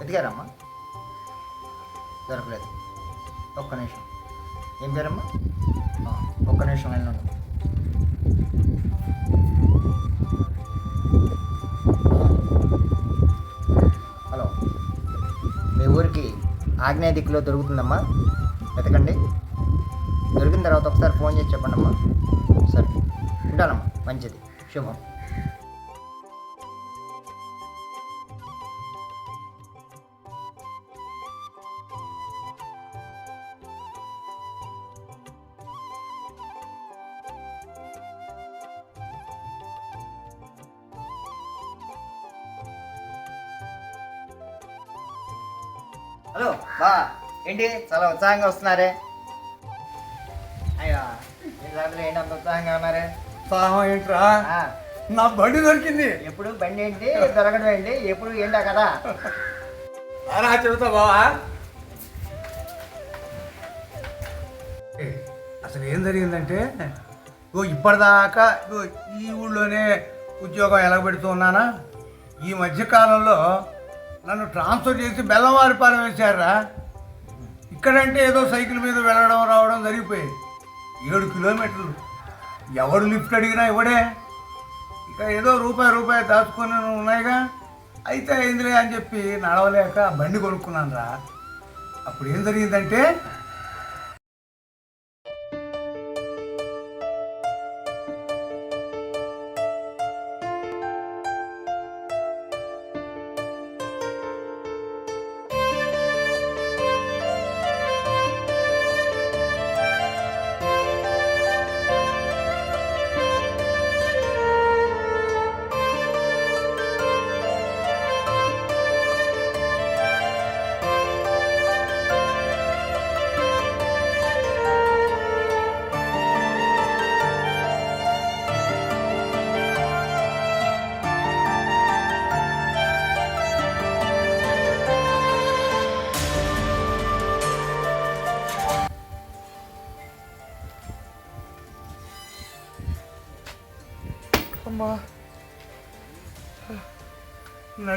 వెతికారమ్మా దొరకలేదు ఒక్క నిమిషం. ఏం పేరమ్మా? ఒక్క నిమిషం నేను హలో. మీ ఊరికి ఆగ్నేయ దిక్కులో దొరుకుతుందమ్మా? వెతకండి. దొరికిన తర్వాత ఒకసారి ఫోన్ చేసి చెప్పండి అమ్మా సరే. ఉంటానమ్మా. మంచిది. శుభం. హలో బా ఏంటి? చాలా ఉత్సాహంగా వస్తున్నారే. అయ్యా రాత్రి ఏంటి అంత ఉత్సాహంగా ఉన్నారే? ఉత్సాహం ఏంట్రా? ఆ, నా బండి దొరికింది. ఎప్పుడు? బండి ఏంటి? దొరకడం ఏంటి? ఎప్పుడు? ఏంటా కదా అలా చెబుతా బావా? అసలు ఏం జరిగిందంటే ఓ ఇప్పటిదాకా ఈ ఊళ్ళోనే ఉద్యోగం ఎలా పెడుతూ ఉన్నానా? ఈ మధ్య కాలంలో నన్ను ట్రాన్స్ఫర్ చేసి బెల్లవారిపాలెం వేశారా? ఇక్కడంటే ఏదో సైకిల్ మీద వెళ్ళడం రావడం జరిగిపోయింది. ఏడు కిలోమీటర్లు. ఎవడు లిఫ్ట్ అడిగినా ఇవ్వడే. ఇక ఏదో రూపాయి రూపాయి దాచుకొని ఉన్నాయిగా. అయితే అయిందిలే అని చెప్పి నడవలేక బండి కొనుక్కున్నాను రా అప్పుడు ఏం జరిగిందంటే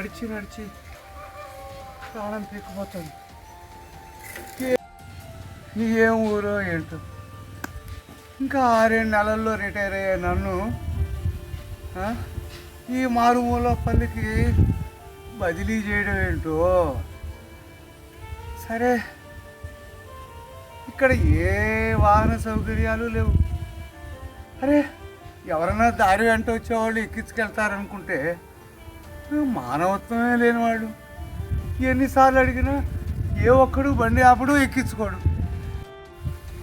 నడిచి నడిచి ప్రాణం పీక్కుపోతుంది. నీ ఏం ఊరో ఏంటో. ఇంకా ఆరేడు నెలల్లో రిటైర్ అయ్యే నన్ను ఈ మారుమూల పల్లికి బదిలీ చేయడం ఏంటో. సరే ఇక్కడ ఏ వాహన సౌకర్యాలు లేవు. అరే ఎవరైనా దారి వెంట వచ్చేవాళ్ళు ఎక్కించుకెళ్తారనుకుంటే మానవత్వమే లేనివాడు. ఎన్నిసార్లు అడిగినా ఏ ఒక్కడు బండి ఆపడు ఎక్కించుకోడు.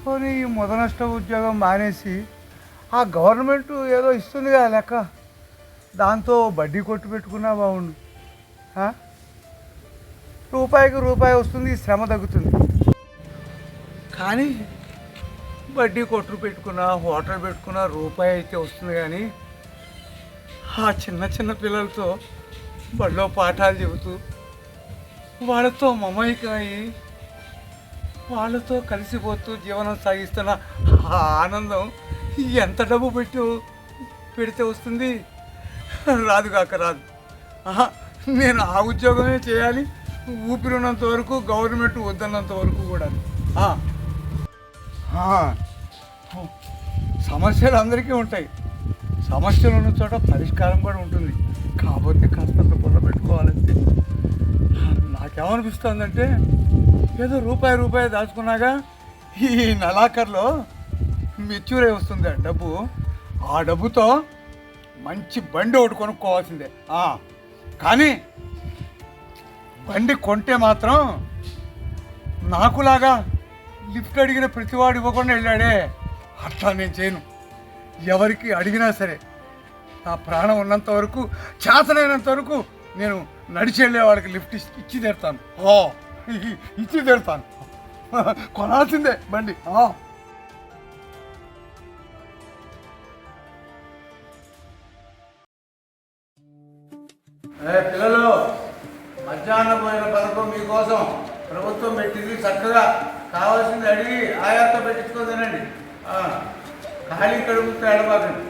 పోనీ ఈ మొద నష్ట ఉద్యోగం మానేసి ఆ గవర్నమెంట్ ఏదో ఇస్తుంది కదా లెక్క. దాంతో బడ్డీ కొట్టు పెట్టుకున్నా బాగుండు రూపాయికి రూపాయి వస్తుంది శ్రమ తగ్గుతుంది. కానీ వడ్డీ కొట్టు పెట్టుకున్నా హోటల్ పెట్టుకున్నా రూపాయి అయితే వస్తుంది కానీ ఆ చిన్న చిన్న పిల్లలతో బడిలో పాఠాలు చెబుతూ వాళ్ళతో మమైకమయ్యి వాళ్ళతో కలిసిపోతూ జీవనం సాగిస్తున్న ఆ ఆనందం ఎంత డబ్బు పెట్టి పెడితే వస్తుంది? రాదు కాక రాదు. ఆహా, నేను ఆ ఉద్యోగమే చేయాలి ఊపిరినంత వరకు గవర్నమెంట్ వద్దన్నంత వరకు కూడా. సమస్యలు అందరికీ ఉంటాయి. సమస్యలు ఉన్న చోట పరిష్కారం కూడా ఉంటుంది. కాకపోతే కాస్తంత పొల్ల పెట్టుకోవాలంటే నాకేమనిపిస్తుందంటే ఏదో రూపాయి రూపాయి దాచుకున్నాగా ఈ నెలాఖర్లో మెచ్యూర్ అయి వస్తుంది ఆ డబ్బు. ఆ డబ్బుతో మంచి బండి ఒకటి కొనుక్కోవాల్సిందే. కానీ బండి కొంటే మాత్రం నాకులాగా లిఫ్ట్ అడిగిన ప్రతివాడు ఇవ్వకుండా వెళ్ళాడే. అట్లా నేను చేయను. ఎవరికి అడిగినా సరే. నా ప్రాణం ఉన్నంత వరకు చేతనైనంత వరకు నేను నడిచి వెళ్ళే వాడికి లిఫ్ట్ ఇచ్చి- ఇచ్చి తీరుతాను. ఓ ఇచ్చి తీరుతాను. కొనాల్సిందే బండి. ఆ. ఏ పిల్లలు మధ్యాహ్న భోజన పథకం మీకోసం ప్రభుత్వం పెట్టింది చక్కగా. కావాల్సింది అడిగి ఆయాతో పెట్టించుకోదనండి ఖాళీ కడుపుతో ఏడబాకండి.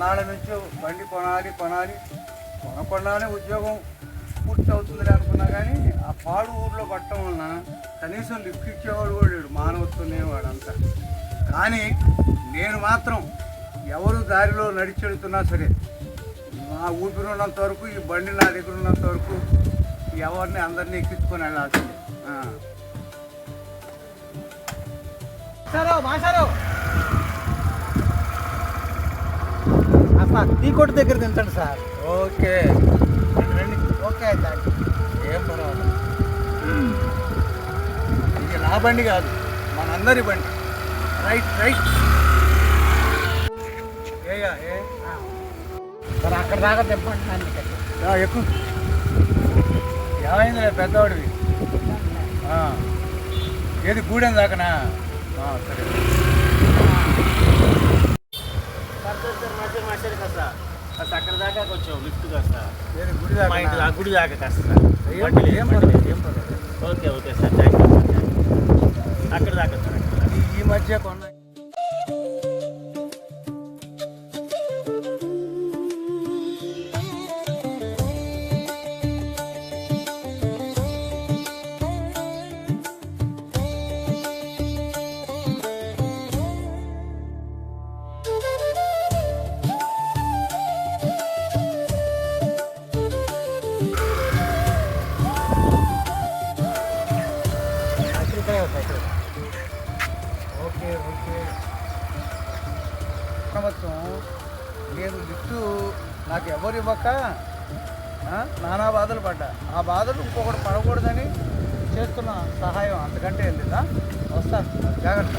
ఎన్నాళ్ళ నుంచో బండి కొనాలి కొనాలి. కొనకుండానే ఉద్యోగం పూర్తి అవుతుంది అనుకున్నా కానీ ఆ పాడు ఊర్లో పట్టడం వలన కనీసం లిఫ్ట్ ఇచ్చేవాడు కూడా లేడు మానవత్వం వాడంతా. కానీ నేను మాత్రం ఎవరు దారిలో నడిచెడుతున్నా సరే నా ఊపిరి ఉన్నంత వరకు ఈ బండి నా దగ్గర ఉన్నంత వరకు ఎవరిని అందరినీ ఎక్కించుకొని వెళ్ళాల్సిందే. ఆ. మాస్టారు మాస్టారు అసలు టీ కొట్టు దగ్గర దించండి సార్. ఓకే. రండి ఓకే థ్యాంక్ ఏం పర్వాలేదు. ఇది నా బండి కాదు మనందరి బండి. Right right. ఏయా ఏ సార్ అక్కడ దాకా దింపండి అందుకని రా, ఎక్కు. ఏమైంది పెద్దవాడివి. ఏది గూడెం దాకానా? సరే. సార్ మాస్టర్ మాస్టర్ కాస్త కాస్త అక్కడ దాకా కొంచెం లిఫ్ట్ కాస్త గుడి మా ఇంటి దాకా ఆ గుడి దాకా కాస్త సార్ లేదు, లేదు. Okay okay sir thank you sir thank you. అక్కడ దాకా సార్ అక్కడ దాకా. ఈ- ఈ మధ్య కొన్న ఇవ్వక నానా బాధలు పడ్డా. ఆ బాధలు ఇంకొకటి పడకూడదని చేస్తున్న సహాయం అంతకంటే వెళ్ళిందా వస్తాను. జాగ్రత్త.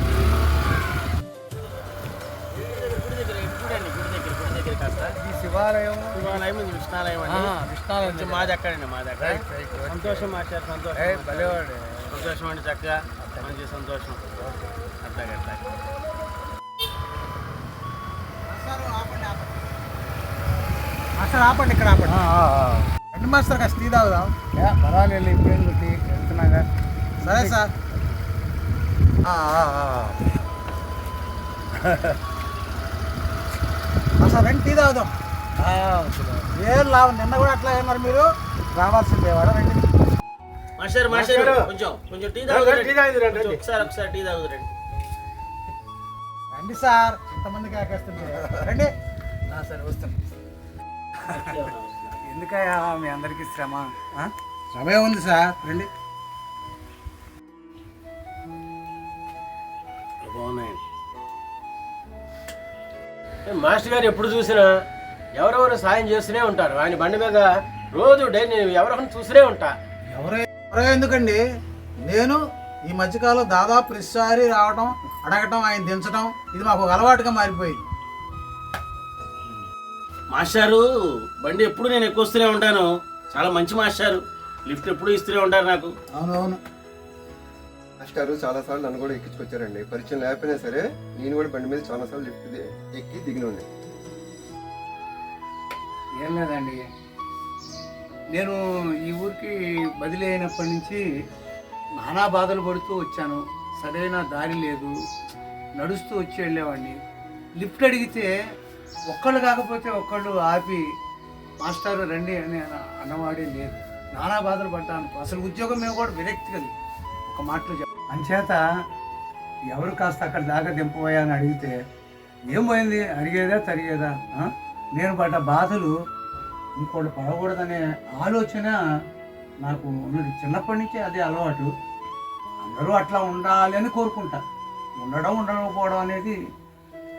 ఈ శివాలయం శివాలయం ఇది విష్ణాలయం మాది అక్కడండి అక్కడ. సంతోషం మాస్టర్ సంతోషం. భలేవాడే. సంతోషం అండి చక్కగా మంచి సంతోషం. అట్లాగే అట్లాగే. మాస్టర్ ఆపండి ఇక్కడ ఆపండి. రెండు మాస్టర్ కాస్త టీ తాగుదాం పర్వాలేదు ఇప్పుడేం వెళ్తున్నాగా సరే సార్. మాస్టర్ రండి టీ తాగుదాం. ఏం లాభం? నిన్న కూడా అట్లా మరి మీరు? రావాల్సిందే వాడు రండి. Master master. కొంచెం కొంచెం టీ రండి, తాగుదురండి టీ రండి. ఒకసారి ఒకసారి టీ తాగుదురండి రండి. సార్. ఇంతమందికి ఆకేస్తుంది రండి. ఆ, సరే వస్తాను ఎందుకయ్యా మీ అందరికీ శ్రమ? ఆ? సమయం ఉంది సార్. రండి మాస్టర్ గారు ఎప్పుడు చూసినా ఎవరెవరు సాయం చేస్తూనే ఉంటారు. ఆయన బండి మీద రోజు డే నేను ఎవరెవరిని చూస్తూనే ఉంటా. ఎవరో ఎవరో ఎందుకండి? నేను ఈ మధ్యకాలం దాదాపు ప్రతిసారి రావడం అడగటం ఆయన దించడం ఇది మాకు ఒక అలవాటుగా మారిపోయింది. మాస్టారు బండి ఎప్పుడు నేను ఎక్కువ వస్తూనే ఉంటాను. చాలా మంచి మాస్టారు. లిఫ్ట్ ఎప్పుడు ఇస్తూనే ఉంటారు నాకు. అవునవును. మాస్టారు చాలాసార్లు నన్ను కూడా ఎక్కించుకొచ్చారండి. పరిచయం లేకపోయినా సరే నేను కూడా బండి మీద చాలాసార్లు లిఫ్ట్ ది- ఎక్కి దిగినండి ఏం లేదండి. నేను ఈ ఊరికి బదిలీ అయినప్పటి నుంచి నానా బాధలు పడుతూ వచ్చాను. సరైన దారి లేదు. నడుస్తూ వచ్చి వెళ్ళేవాడిని. లిఫ్ట్ అడిగితే ఒక్కళ్ళు కాకపోతే ఒక్కళ్ళు ఆపి మాస్టర్ రండి అని అన్నవాడే లేదు. నానా బాధలు పడ్డాను. అసలు ఉద్యోగం మేము కూడా విరక్తి కలిగి ఒక మాటలు చెప్ప అంచేత ఎవరు కాస్త అక్కడ దాకా దింపబోయా అని అడిగితే ఏం పోయింది? అడిగేదా తరిగేదా? నేను పడ్డ బాధలు ఇంకోటి పడకూడదనే ఆలోచన నాకు ఉన్నది. చిన్నప్పటి నుంచే అదే అలవాటు. అందరూ అట్లా ఉండాలి అని కోరుకుంటా. ఉండడం ఉండకపోవడం అనేది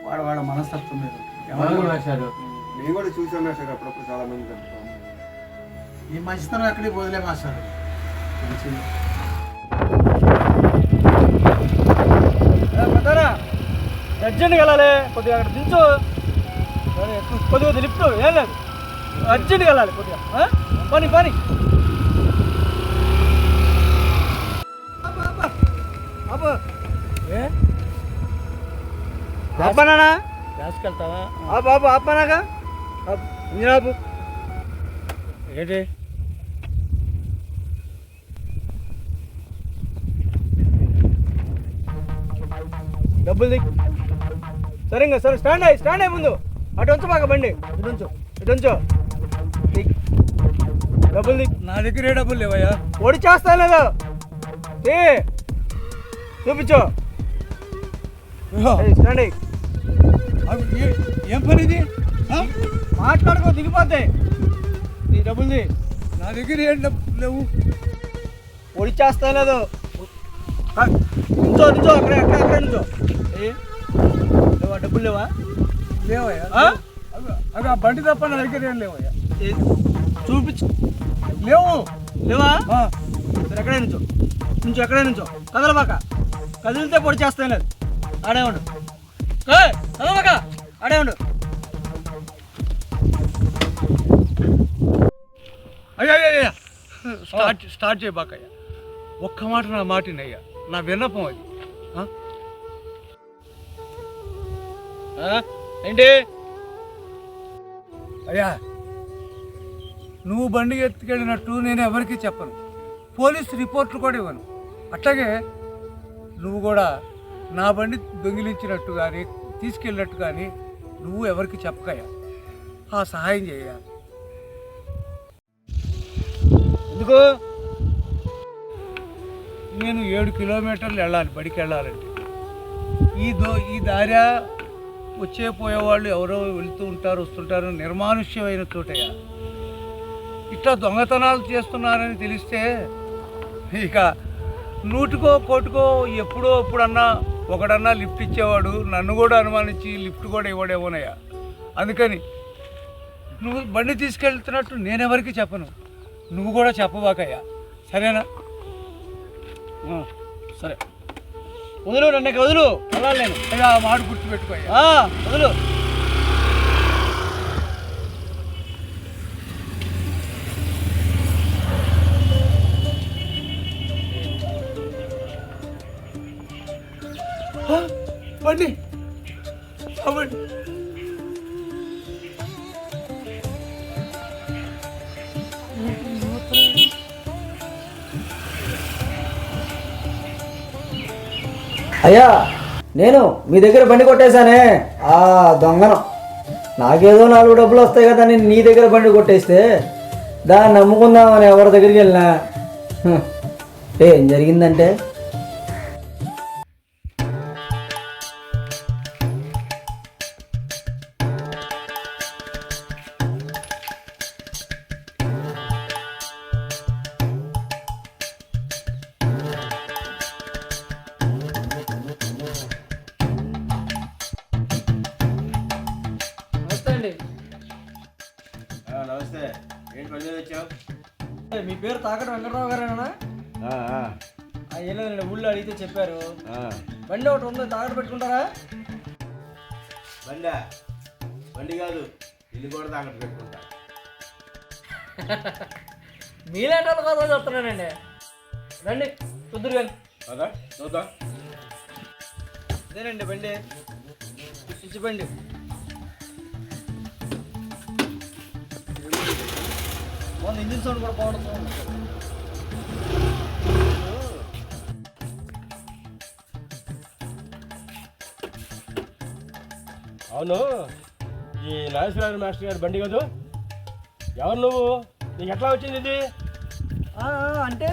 వాడు వాడ మనస్తత్వం మీద నేను కూడా చూసాను మాస్టర్ అప్పుడప్పుడు చాలా మంది దింపుతాం. ఈ మంచితనం ఎక్కడికి పోదులే మాస్టర్. అర్జెంట్కి వెళ్ళాలి కొద్దిగా అక్కడ దించు. సరే. కొద్దిగా లిఫ్ట్ ఏం లేదు. అర్జెంట్కి వెళ్ళాలి కొద్దిగా? పని పని. అబ్బో ఏ? ఆపనానా రాసుకెళ్తావా? బాబు ఆపనాగా ఏంటి? డబ్బులు సరే ఇంకా సరే స్టాండ్ అయ్యి స్టాండ్ అయ్యి ముందు. అటు ఉంచు బాగా బండి. ఇటు ఉంచు. ఇటు ఉంచు. డబ్బులు దిగ్. నా దగ్గరే డబ్బులు లేవయ్యా. ఒడి చేస్తా లేదా ఏ చూపించు. స్టాండ్ అయ్యి. ఏం పని ఇది? మాట్లాడుకో దిగిపోతాయి నీ డబ్బులు నా దగ్గర ఏం డబ్బులు లేవు. ఒడి చేస్తా లేదు నించో నించో అక్కడ అక్కడ అక్కడ నించో. ఏ? లేవా? డబ్బులు లేవా? లేవయ్యా? అవి ఆ బండి తప్ప నా దగ్గర ఏం లేవయ్యా. చూపించు. లేవు. లేవా? సరే ఎక్కడే నుంచో. నుంచో ఎక్కడే నుంచో. కదలబాక. కదిలితే పొడి చేస్తాను లేదు ఆడే ఉండు ఆడే ఉండు. అయ్యా అయ్యా స్టార్ట్ స్టార్ట్ చేయబాకయ్యా ఒక్క మాట నా మాటినయ్యా. నా విన్నపం అది. ఏంటి? అయ్యా నువ్వు బండి ఎత్తుకెళ్ళినట్టు నేను ఎవరికీ చెప్పను. పోలీస్ రిపోర్ట్లు కూడా ఇవ్వను. అట్లాగే నువ్వు కూడా నా బండి దొంగిలించినట్టు కానీ తీసుకెళ్ళినట్టు కానీ నువ్వు ఎవరికి చెప్పకయ్యా? ఆ సహాయం చేయ ఎందుకు? నేను ఏడు కిలోమీటర్లు వెళ్ళాలి బడికి వెళ్ళాలంటే. ఈ దో ఈ దారి వచ్చే పోయేవాళ్ళు ఎవరో వెళ్తూ ఉంటారు వస్తుంటారు నిర్మానుష్యమైన చోటయ్యా. ఇట్లా దొంగతనాలు చేస్తున్నారని తెలిస్తే ఇక నూటికో కోటికో ఎప్పుడో అప్పుడన్నా ఒకడన్నా లిఫ్ట్ ఇచ్చేవాడు నన్ను కూడా అనుమానించి లిఫ్ట్ కూడా ఇవ్వడేమోనయ్యా అందుకని నువ్వు బండి తీసుకెళ్తున్నట్టు నేనెవరికి చెప్పను. నువ్వు కూడా చెప్పబాకయ్యా. సరేనా? సరే. వదులు నన్ను వదులు. వెళ్ళాలి నేను అయ్యా ఆ మాట గుర్తుపెట్టుకోయ్యా వదులు. బండి ఆ అయ్యా నేను మీ దగ్గర బండి కొట్టేశానే. ఆ దొంగనం. నాకేదో నాలుగు డబ్బులు వస్తాయి కదా నేను నీ దగ్గర బండి కొట్టేస్తే. దాన్ని నమ్ముకుందామని ఎవరి దగ్గరికి వెళ్ళినా? ఏం జరిగిందంటే? మీ పేరు తాకట వెంకటరావు గారేనా? లేదండి ఊళ్ళో అడిగితే చెప్పారు. బండి ఒకటి ఉంది తాకట పెట్టుకుంటారా? బండా? బండి కాదు ఇల్లు కూడా తాకట్టు పెట్టుకుంటా. మీలాంటి వాళ్ళు కదా చెప్తున్నానండి రండి కుదురు కానీ చూద్దాం. అదేనండి బండి. పిచ్చి బండి. బాగుంది ఇంజిన్ సౌండ్ కూడా బాగుంటుంది. అవును. ఈ నాగేశ్వరరావు మాస్టర్ గారి బండి కాదు. ఎవరు నువ్వు? నీకు ఎట్లా వచ్చింది ఇది? అంటే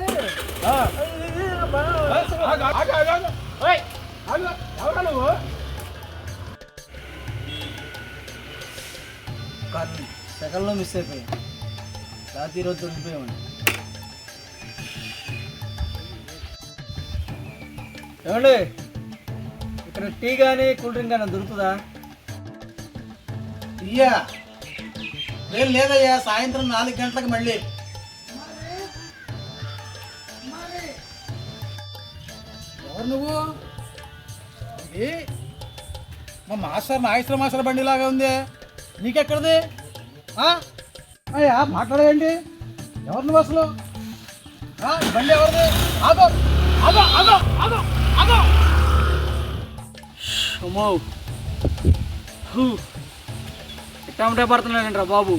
ఎవరా నువ్వు? సెకండ్లో మిస్ అయిపోయాం రాత్రి రోజు దొరికిపోయామండి ఏమండి? ఇక్కడ టీ కానీ కూల్ డ్రింక్ కానీ దొరుకుతుందా? ఇయ్యా. లేదు లేదయ్యా సాయంత్రం నాలుగు గంటలకు మళ్ళీ. ఎవరు నువ్వు? ఏ మా మాస్టర్ నాగేశ్వర మాస్టర్ బండి లాగా ఉంది. నీకెక్కడిది? ఆ? అయ్యా మాట్లాడేయండి ఎవరు నువ్వు అసలు బండి ఎవరిది? ఆగో ఆగో ఆగో ఆగో ఆగో అమ్మో. హూ. ఎట్టమంటే పడుతున్నాడంట్రా బాబు?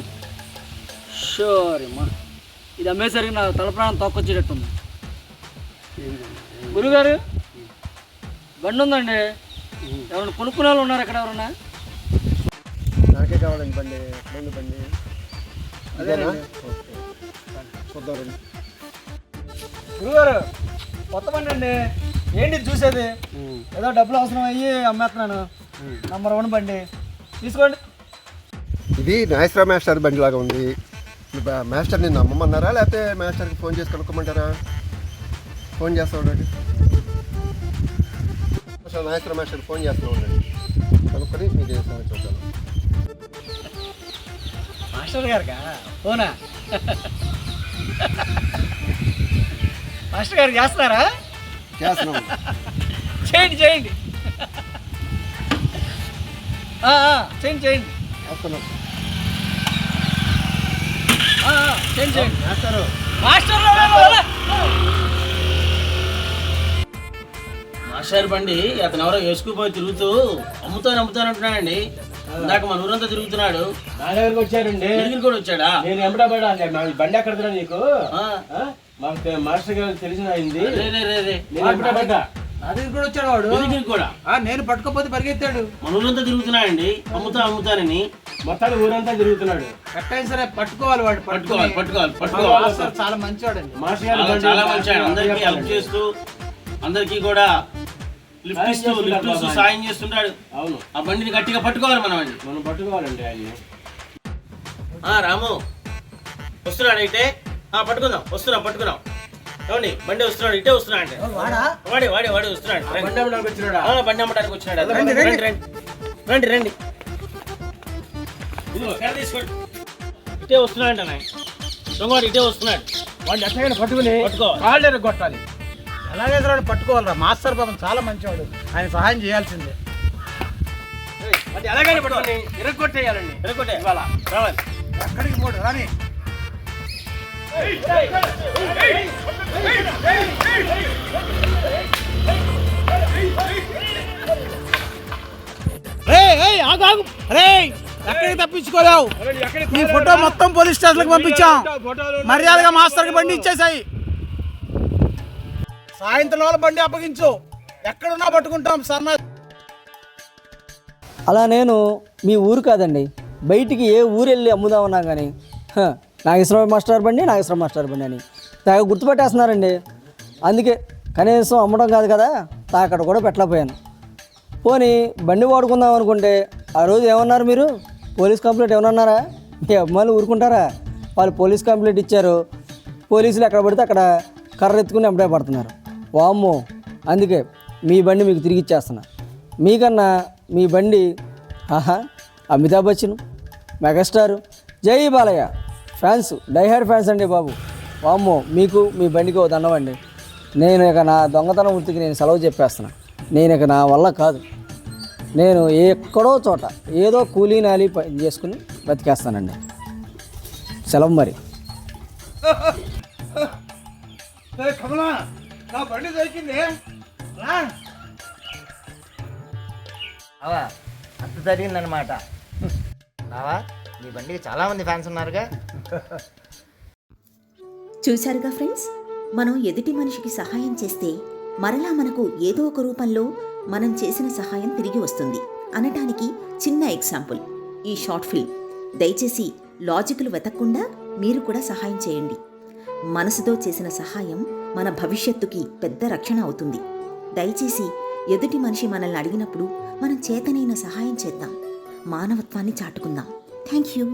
షోరీ అమ్మా. ఇది అమ్మేసరికి నా తల ప్రాణం తొక్కొచ్చేటట్టుంది గురుగారు బండి ఉందండి. ఎవరైనా కొనుక్కునే వాళ్ళు ఉన్నారు అక్కడ ఎవరన్నా? నాకే కావాలండి బండి ఎక్కడుంది బండి? అదేనా చూద్దాం రండి. గురుగారు కొత్త బండి అండి. ఏంటి చూసేది? ఏదో డబ్బులు అవసరం అయ్యి అమ్మేస్తున్నాను. నంబర్ వన్ బండి. తీసుకోండి. ఇది నాయసరా మాస్టర్ బండి లాగా ఉంది. మాస్టర్ నిన్ను అమ్మమన్నారా లేకపోతే మాస్టర్కి ఫోన్ చేసి కనుక్కోమంటారా? ఫోన్ చేస్తా ఉండండి. నాయసరా మాస్టర్కి ఫోన్ చేస్తా ఉండండి. కనుక్కొని మీకు ఏ మాస్టర్ గారికా? ఫోనా? మాస్టర్ గారు చేస్తున్నారా? చేస్తున్నాం. చేయండి చేయండి. ఆ, ఆ, చేయండి చేయండి. చేస్తున్నాం. ఆ, ఆ, చేయండి చేయండి. మాస్టరు. మాస్టర్ మాస్టర్ బండి అతను ఎవరో వేసుకుపోయి తిరుగుతూ అమ్ముతాను అమ్ముతాను అంటున్నాడండి. ఇందాక మన ఊరంతా తిరుగుతున్నాడు. నా దగ్గరకు వచ్చారండి. దగ్గరికి కూడా వచ్చాడా? నేను ఎంబడబడా బండి ఎక్కడ నీకు? మాకు మాస్టర్ గారు తెలిసిన అయింది రే, రే, రే, రే. నేను ఎంబడబడ్డా నా దగ్గర కూడా వచ్చాడు వాడు. దగ్గరికి కూడా? ఆ, నేను పట్టుకోపోతే పరిగెత్తాడు మన ఊరంతా తిరుగుతున్నాడండి. అమ్ముతా అమ్ముతానని. మొత్తాన్ని ఊరంతా తిరుగుతున్నాడు. ఎట్టయినా సరే పట్టుకోవాలి వాడు పట్టుకోవాలి పట్టుకోవాలి పట్టుకోవాలి మాస్టర్ చాలా మంచివాడండి. మాస్టర్ గారు చాలా బండి చాలా మంచి ఆయన. అందరికీ హెల్ప్. చేస్తూ అందరికీ కూడా లిఫ్ట్ సాయం ఇస్తూ లిఫ్ట్ ఇస్తూ. సాయం చేస్తుంటాడు. అవును. ఆ బండిని గట్టిగా పట్టుకోవాలి మనం అండి. మనం పట్టుకోవాలండి ఆయన్ని. ఆ రాము. వస్తున్నాడు అయితే ఆ పట్టుకుందాం. వస్తున్నాం పట్టుకున్నాం ఏమండి బండి వస్తున్నాడు ఇటే వస్తున్నాడు అంటే. వాడే? వాడే వాడే వస్తున్నాడు. బండి అమ్మడానికి వచ్చినాడా? ఆ, బండి అమ్మడానికి వచ్చినాడు. రండి రండి రండి. రండి. రండి ఇదిగో కర్ర తీసుకోండి ఇటే వస్తున్నాడు అంట దొంగవాడు ఇటే వస్తున్నాడు. వాడిని ఎట్టయినా పట్టుకుని పట్టుకో కాళ్ళు కొట్టాలి ఎలాగైతే పట్టుకోవాలరా? మాస్టర్ పాపం చాలా మంచివాడు. ఆయన సహాయం చేయాల్సిందే. అది ఎలాగైనా పట్టుకోండి. ఇరగొట్టేయాలండి. ఇరగొట్టే. ఇవాళ. రావాలి. ఎక్కడికి పోడు రాని. ఎక్కడికి తప్పించుకోలేవు? నీ ఫోటో మొత్తం పోలీస్ స్టేషన్కి పంపించాం మర్యాదగా మాస్టర్కి బండి ఇచ్చేసాయి. సాయంత్రం వాళ్ళ బండి అప్పగించు. ఎక్కడున్నా పట్టుకుంటాం సన్న అలా నేను మీ ఊరు కాదండి. బయటికి ఏ ఊరు వెళ్ళి అమ్ముదామన్నా కానీ నాగేశ్వర మాస్టర్ బండి నాగేశ్వర మాస్టర్ బండి అని. తెగ గుర్తుపెట్టేస్తున్నారండి. అందుకే కనీసం అమ్మడం కాదు కదా తాకడ కూడా పెట్టలేకపోయాను. పోనీ బండి వాడుకుందాం అనుకుంటే ఆ రోజు ఏమన్నారు మీరు? పోలీస్ కంప్లైంట్ ఏమన్నారా మీ అమ్మాయిలు ఊరుకుంటారా? వాళ్ళు పోలీస్ కంప్లైంట్ ఇచ్చారు. పోలీసులు ఎక్కడ పడితే అక్కడ కర్ర ఎత్తుకుని అప్పుడే పడుతున్నారు. వామ్మో అందుకే మీ బండి మీకు తిరిగి ఇచ్చేస్తున్నా. మీకన్నా మీ బండి ఆహా అమితాబ్ బచ్చన్ మెగాస్టారు. జై బాలయ్య. ఫ్యాన్స్ డైహార్ ఫ్యాన్స్ అండి బాబు. వామ్మో మీకు మీ బండికి ఓ దండవండి నేను ఇక నా దొంగతనం వృత్తికి నేను సెలవు చెప్పేస్తున్నా. నేను ఇక నా వల్ల కాదు. నేను ఎక్కడో చోట ఏదో కూలీ నాలి పని చేసుకుని బతికేస్తానండి. సెలవు మరి. కమలా! నా బండి దొరికింది. రా అవా అంత జరిగిందనమాట బావా నీ బండికి చాలా మంది ఫ్యాన్స్ ఉన్నారుగా. చూశారుగా ఫ్రెండ్స్? మనం ఎదుటి మనిషికి సహాయం చేస్తే మరలా మనకు ఏదో ఒక రూపంలో మనం చేసిన సహాయం తిరిగి వస్తుంది. అనటానికి చిన్న ఎగ్జాంపుల్. ఈ షార్ట్ ఫిల్మ్. దయచేసి లాజిక్లు వెతకకుండా మీరు కూడా సహాయం చేయండి. మనసుతో చేసిన సహాయం మన భవిష్యత్తుకి పెద్ద రక్షణ అవుతుంది. దయచేసి ఎదుటి మనిషి మనల్ని అడిగినప్పుడు మనం చేతనైన సహాయం చేద్దాం. మానవత్వాన్ని చాటుకుందాం. Thank you